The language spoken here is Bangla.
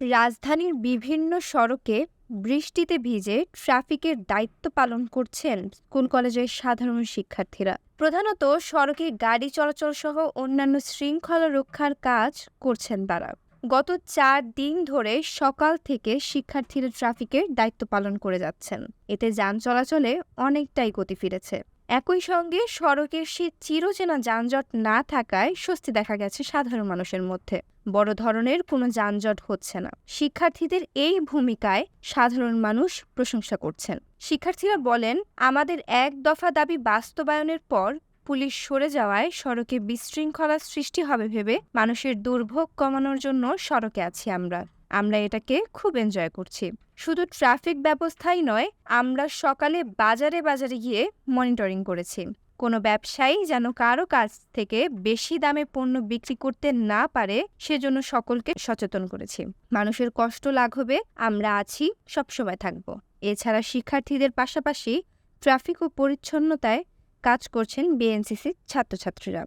রাজধানীর বিভিন্ন সড়কে বৃষ্টিতে ভিজে ট্রাফিকের দায়িত্ব পালন করছেন স্কুল কলেজের সাধারণ শিক্ষার্থীরা। প্রধানত সড়কে গাড়ি চলাচল সহ অন্যান্য শৃঙ্খলা রক্ষার কাজ করছেন তারা। গত চার দিন ধরে সকাল থেকে শিক্ষার্থীরা ট্রাফিকের দায়িত্ব পালন করে যাচ্ছেন। এতে যান চলাচলে অনেকটাই গতি ফিরেছে। একই সঙ্গে সড়কের সে চিরচেনা যানজট না থাকায় স্বস্তি দেখা গেছে সাধারণ মানুষের মধ্যে। বড় ধরনের কোনো যানজট হচ্ছে না। শিক্ষার্থীদের এই ভূমিকায় সাধারণ মানুষ প্রশংসা করছেন। শিক্ষার্থীরা বলেন, আমাদের এক দফা দাবি বাস্তবায়নের পর পুলিশ সরে যাওয়ায় সড়কে বিশৃঙ্খলা সৃষ্টি হবে ভেবে মানুষের দুর্ভোগ কমানোর জন্য সড়কে আছি আমরা। আমরা এটাকে খুব এনজয় করছি। শুধু ট্রাফিক ব্যবস্থাই নয়, আমরা সকালে বাজারে বাজারে গিয়ে মনিটরিং করেছি। কোনো ব্যবসায়ী যেন কারও কাছ থেকে বেশি দামে পণ্য বিক্রি করতে না পারে, সেজন্য সকলকে সচেতন করেছি। মানুষের কষ্ট লাঘবে, আমরা আছি, সবসময় থাকব। এছাড়া শিক্ষার্থীদের পাশাপাশি ট্রাফিক ও পরিচ্ছন্নতায় কাজ করছেন বিএনসিসির ছাত্রছাত্রীরা।